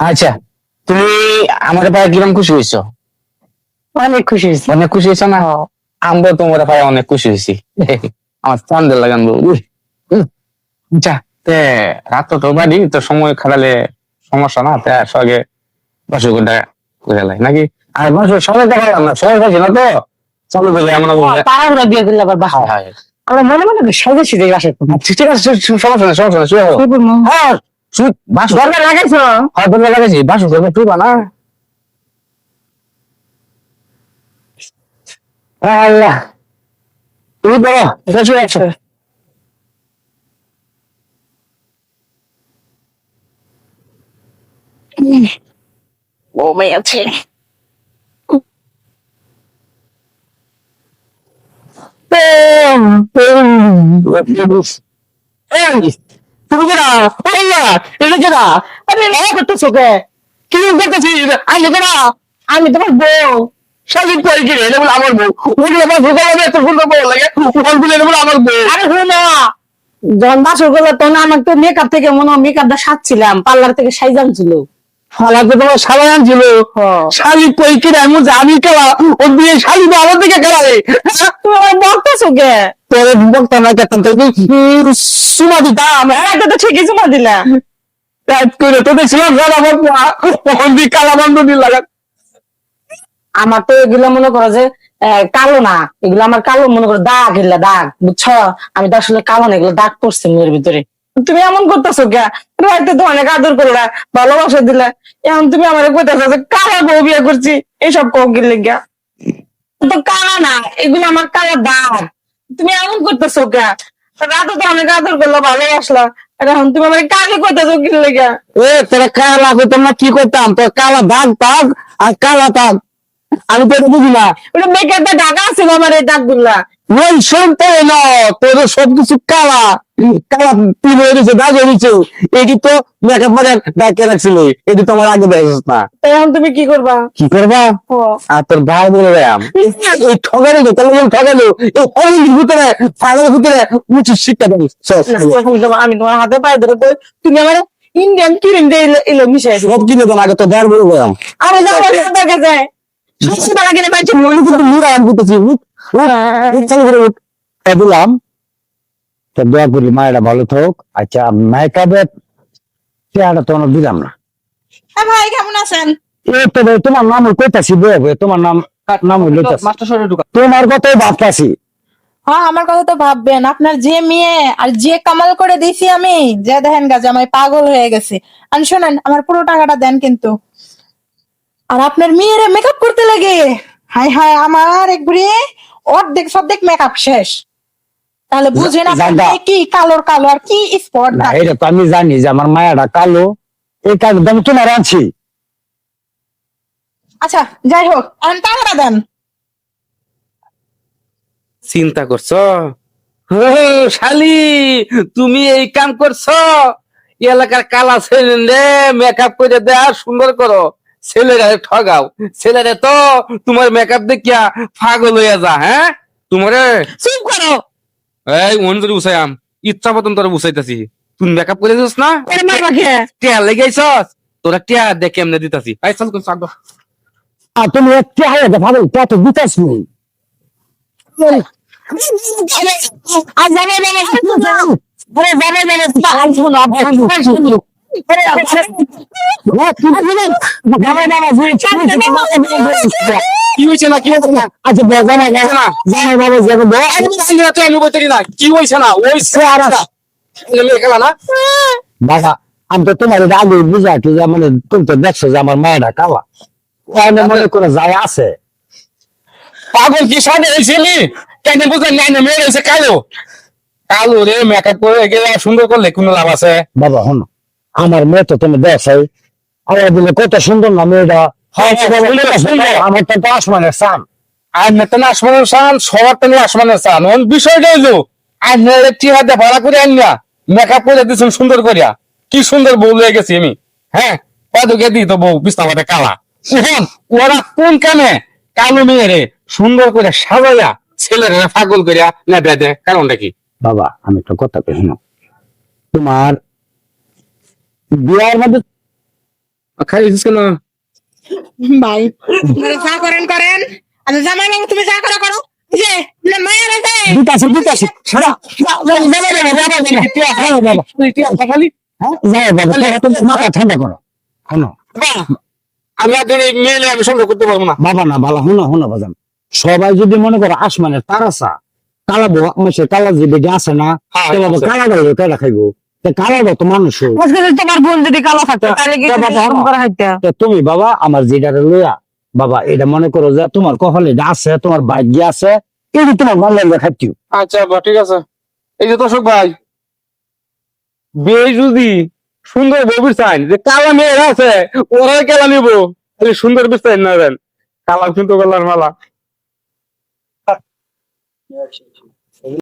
আচ্ছা তুমি আমার পায়ে কিরম খুশি হয়েছো? অনেক খুশি হয়েছি। অনেক খুশি হয়েছো না? আমরা তোমার পায়ে অনেক খুশি হয়েছি। আমার চান্দের লাগান বউ। আচ্ছা তে রাত তো বাড়ি তো সময় খাটালে সমস্যা না? তে সঙ্গে বাসু ঘণ্টা করে লাই নাকি? আর বাসু সময় দেখালাম না সময় পাচ্ছি না তো? চলো বলে এমন তাড়াহুড়া বিয়ে করলে আবার বাসা হ্যাঁ হ্যাঁ। আমরা মনে মনে সাজে সিধে বাসা ঠিক ঠিক আছে সমস্যা নেই সমস্যা নেই হ্যাঁ। বাসু। দরকার লাগাইছো? হয় বলে লাগাইছি। বাসু করবে তুই না আল্লাহ। তুমি বলো এটা শুয়ে আছো বৌমাই আছে। তুমি করতেছি আমি তোমার বউ বলে আমার বউ আমার এত সুন্দর বউ লাগে আমার বউ আরে শোনো যখন বাসর করল তখন আমার তো মেকআপ থেকে মনে হয় মেকআপটা সাজছিলাম পার্লার থেকে সাইজান ছিল তোমার শালি কই কিনে আমি খেলা ও দিয়ে শালি খেলাবে বকতেছো কে? তোর না তো সুমা দিতাম। হ্যাঁ তো ঠিকই জমা দিলা। টাইপ করে তখন দিয়ে কালা বন্ধ দিয়ে লাগা আমার তো এগুলো মনে করো যে কালো না। এগুলো আমার কালো মনে করো দাগ এগুলা দাগ বুঝছ? আমি তো আসলে কালো না এগুলো দাগ পড়ছে মুখের ভিতরে। তুমি এমন করতেছো কে রাইতে তো অনেক আদর করলা ভালোবাসা দিলা। এখন তুমি আমার কইতেছো যে কালো বউ বিয়ে করছি? এইসব কোকিল লেগা। তো কালো না? এগুলো আমার কালো দাগ তুমি এমন করতেছো কে রাতে তো অনেক আদর করলা ভালোবাসলা। এখন তুমি আমার কালো কইতেছো কি লেগা? এ তোরা কালা করতাম না কি করতাম? তোর কালা দাগ দাগ আর কালা দাগ আমি তো বুঝি না। ওটা মেকআপটা ঢাকা ছিল আমার এই দাগগুলা ওই শুনতে এলো তোর সবকিছু কালা। তুই হয়ে গেছে দাগ হয়ে এটি তো মেকআপ মানে ডাকে রাখছিল। এটি তোমার আগে দেখছিস না। এখন তুমি কি করবা? কি করবা? আর তোর ভাই বলে দেয়াম এই ঠগালে তো তাহলে ঠগালো। এই অলির ভিতরে ভিতরে উঁচু শিক্ষা দেবো তোমার- আমি তোমার হাতে পায়ে ধরে তো তুমি আমার ইন্ডিয়ান কিরিম দিয়ে এলো- দিও সব কিনে তো আগে তো দেড় বলে দেয়াম আরে যাও দেখে যায়। সত্যি টাকা কিনে পাইছি মনে কিন্তু মুড়া আন করতেছি উঠ, উঠ, উঠ, চালু করে উঠ। এ বললাম তো দোয়া করি মায়েরা ভালো থাক আচ্ছা মেকআপের চেহারা তো আমরা দিলাম না। হ্যাঁ ভাই কেমন আছেন? তো ভাই, তোমার নাম কইতাছি বয়ে বয়ে তোমার নাম নাম মাস্টার তোমার কথাই ভাবতাছি। হ্যাঁ আমার কথা তো ভাববেন। আপনার যে মেয়ে আর যে কামাল করে দিছি আমি যে দেখেন গাছে আমি পাগল হয়ে গেছে। আর শোনেন আমার পুরো টাকাটা দেন কিন্তু। আর আপনার মেয়েরে মেকআপ করতে লাগে। হাই হাই আমার এক একবারে অর্ধেক সর্ধেক মেকআপ শেষ। তাহলে বুঝেন জাগা। মেয়ে কি কালোর কালো আর কি স্পট না এটা তো আমি জানি যে আমার মায়াটা কালো এই কাজ আমি তোমার আনছি। আচ্ছা যাই হোক টাকাটা দেন। চিন্তা করছ? শালি তুমি এই কাম করছ? এলাকার কালা ছেলে মেকআপ করে দেয়া সুন্দর করো। ছেলেরা ঠগাও। ছেলেরা তো তোমার মেকআপ দেখিয়া পাগল হইয়া যা হ্যাঁ? তোমারে চুপ করো। এই অঞ্জলি উসাইয়াম ইচ্ছা মতন তোরা উসাইতাছি তুই মেকআপ করে দিস না আরে মারবা কে টিয়া লেগেছস তোরা টিয়া দেখে এমনি দিতাছি আই চল কোন সাগ আর তুমি টিয়া হাইয়া দে ভাবল টিয়া তো দিতাস নি আজ যাবে না আরে যাবে যাবে কি হইছে না কি হইছে না? আচ্ছা জানা গেছে না জানা বাবা যাবে আমি জানি না তুই আমি বলতে না। কি হইছে না? ওই খেলা না? বাবা আমি তো তোমার আগে বুঝাইছি যে মানে তুমি তো দেখছ যে আমার মায়েরা কালা। মনে করে যায় আছে। পাগল কি সামনে এসেলি কেন বুঝলেন না না মেয়ে কালো। কালো রে মেকআপ করে গেলে সুন্দর করলে কোনো লাভ আছে? বাবা হন আমার মেয়ে তো তুমি দেখছাই। আমার দিলে কত সুন্দর না মেয়েটা। হ্যাঁ। আমার তো তো আসমানের সান আর নেতা না আসমানের সান সবার তো আসমানের সান ওন বিষয়টা হইল আর ভাড়া করে আনলা? মেকআপ করে দিচ্ছেন সুন্দর করিয়া। কি সুন্দর বউ লয়ে গেছি আমি। হ্যাঁ পাদুকে দিই তো বউ বিস্তাবাতে কালা। ওরা কোন কামে কালো মেয়ে রে সুন্দর করে সাজাইয়া ছেলেরা পাগল করিয়া না বেদে কারণটা কি? বাবা আমি একটা কথা কই শোনো। তোমার বিয়ার মধ্যে খাই দিছিস কেন ভাই চা করেন করেন আর জামাই বাবু তুমি চা করো করো যে মায়ের আছে সারা মাথা ঠান্ডা শোনো মেয়ে নিয়ে আমি সংসার করতে পারব না বাবা না বালা শোনো শোনো বাজান সবাই যদি মনে করো আসমানের তারাসা কালা বউ মাসে কালা যে বেগে আছে না হ্যাঁ, কালা গেল কেডা খাইবো তুমি এরকম করে হাইতা তা তুমি বাবা আমার যেটারে লইয়া বাবা এটা মনে করো যে তোমার কপালে আছে তোমার ভাগ্যে আছে এটা তোমার ভালো লাগবে আচ্ছা বা ঠিক আছে। এই যে দর্শক ভাই বিয়ে যদি সুন্দর বউবির চাইন যে কালা মেয়েরা আছে ওরাই কেলা নিবো। খালি সুন্দর বিচাইন না দেন। কালা কিন্তু গলার মালা।